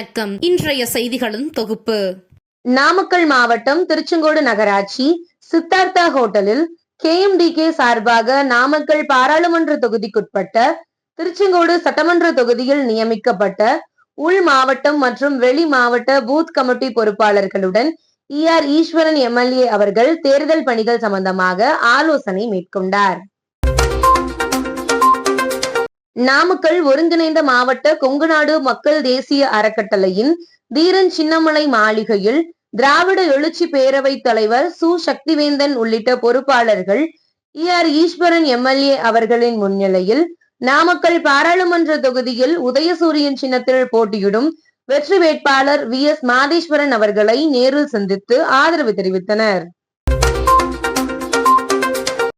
வணக்கம். இன்றைய செய்திகளின் தொகுப்பு. நாமக்கல் மாவட்டம் திருச்செங்கோடு நகராட்சி சித்தார்த்தா ஹோட்டலில் கே எம் டி கே சார்பாக நாமக்கல் பாராளுமன்ற தொகுதிக்குட்பட்ட திருச்செங்கோடு சட்டமன்ற தொகுதியில் நியமிக்கப்பட்ட உள் மாவட்டம் மற்றும் வெளி மாவட்ட பூத் கமிட்டி பொறுப்பாளர்களுடன் இ ஆர் ஈஸ்வரன் எம்எல்ஏ அவர்கள் தேர்தல் பணிகள் சம்பந்தமாக ஆலோசனை மேற்கொண்டார். நாமக்கல் ஒருங்கிணைந்த மாவட்ட கொங்குநாடு மக்கள் தேசிய அறக்கட்டளையின் தீரன் சின்னமலை மாளிகையில் திராவிட எழுச்சி பேரவை தலைவர் சு. சக்திவேந்தன் உள்ளிட்ட பொறுப்பாளர்கள் இ. ஆர். ஈஸ்வரன் எம்எல்ஏ அவர்களின் முன்னிலையில் நாமக்கல் பாராளுமன்ற தொகுதியில் உதயசூரியன் சின்னத்தில் போட்டியிடும் வெற்றி வேட்பாளர் வி. எஸ். மாதேஸ்வரன் அவர்களை நேரில் சந்தித்து ஆதரவு தெரிவித்தனர்.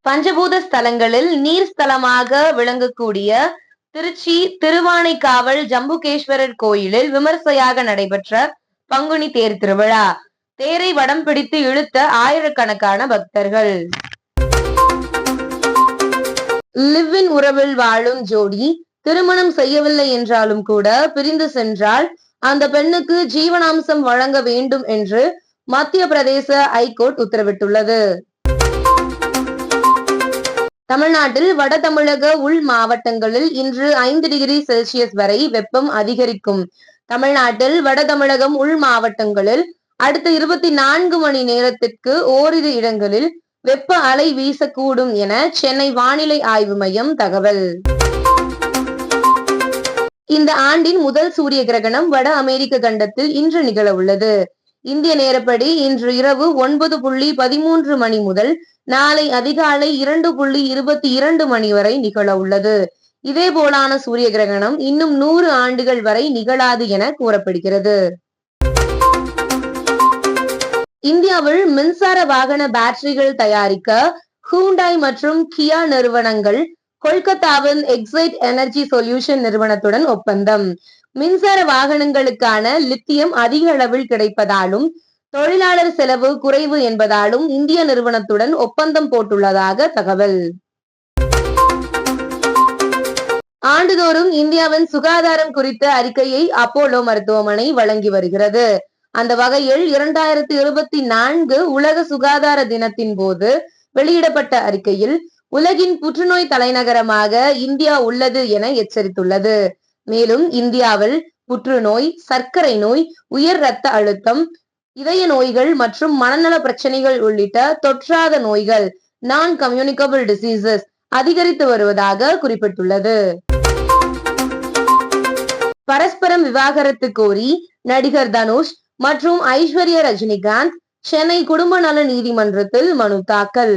பஞ்சபூத ஸ்தலங்களில் நீர் ஸ்தலமாக விளங்கக்கூடிய திருச்சி திருவானைக்காவல் ஜம்புகேஸ்வரர் கோயிலில் விமர்சையாக நடைபெற்ற பங்குனி தேர் திருவிழா. தேரை வடம் பிடித்து இழுத்த ஆயிரக்கணக்கான பக்தர்கள். லிவ்வின் உறவில் வாழும் ஜோடி திருமணம் செய்யவில்லை என்றாலும் கூட பிரிந்து சென்றால் அந்த பெண்ணுக்கு ஜீவனாம்சம் வழங்க வேண்டும் என்று மத்திய பிரதேச ஐகோர்ட் உத்தரவிட்டுள்ளது. தமிழ்நாட்டில் வட தமிழக உள் மாவட்டங்களில் இன்று ஐந்து டிகிரி செல்சியஸ் வரை வெப்பம் அதிகரிக்கும். தமிழ்நாட்டில் வட தமிழகம் உள் மாவட்டங்களில் அடுத்த இருபத்தி நான்கு மணி நேரத்திற்கு ஓரிரு இடங்களில் வெப்ப அலை வீசக்கூடும் என சென்னை வானிலை ஆய்வு மையம் தகவல். இந்த ஆண்டின் முதல் சூரிய கிரகணம் வட அமெரிக்க கண்டத்தில் இன்று நிகழ உள்ளது. இந்திய நேரப்படி இன்று இரவு ஒன்பது புள்ளி பதிமூன்று மணி முதல் நாளை அதிகாலை இரண்டு புள்ளி இருபத்தி இரண்டு மணி வரை நிகழ உள்ளது. இதே போலான சூரிய கிரகணம் இன்னும் நூறு ஆண்டுகள் வரை நிகழாது என கூறப்படுகிறது. இந்தியாவில் மின்சார வாகன பேட்டரிகள் தயாரிக்க ஹூண்டாய் மற்றும் கியா நிறுவனங்கள் கொல்கத்தாவின் எக்ஸைட் எனர்ஜி சொல்யூஷன் நிறுவனத்துடன் ஒப்பந்தம். மின்சார வாகனங்களுக்கான லித்தியம் அதிக அளவில் கிடைப்பதாலும் தொழிலாளர் செலவு குறைவு என்பதாலும் இந்திய நிறுவனத்துடன் ஒப்பந்தம் போட்டுள்ளதாக தகவல். ஆண்டுதோறும் இந்தியாவின் சுகாதாரம் குறித்த அறிக்கையை அப்போலோ மருத்துவமனை வழங்கி வருகிறது. அந்த வகையில் இரண்டாயிரத்தி இருபத்தி நான்கு உலக சுகாதார தினத்தின் போது வெளியிடப்பட்ட அறிக்கையில் உலகின் புற்றுநோய் தலைநகரமாக இந்தியா உள்ளது என எச்சரித்துள்ளது. மேலும் இந்தியாவில் புற்றுநோய் சர்க்கரை நோய் உயர் இரத்த அழுத்தம் இதய நோய்கள் மற்றும் மனநல பிரச்சனைகள் உள்ளிட்ட தொற்றாத நோய்கள் நான் கம்யூனிகபிள் டிசீசஸ் அதிகரித்து வருவதாக குறிப்பிட்டுள்ளது. பரஸ்பரம் விவாகரத்து கோரி நடிகர் தனுஷ் மற்றும் ஐஸ்வர்யா ரஜினிகாந்த் சென்னை குடும்ப நல நீதிமன்றத்தில் மனு தாக்கல்.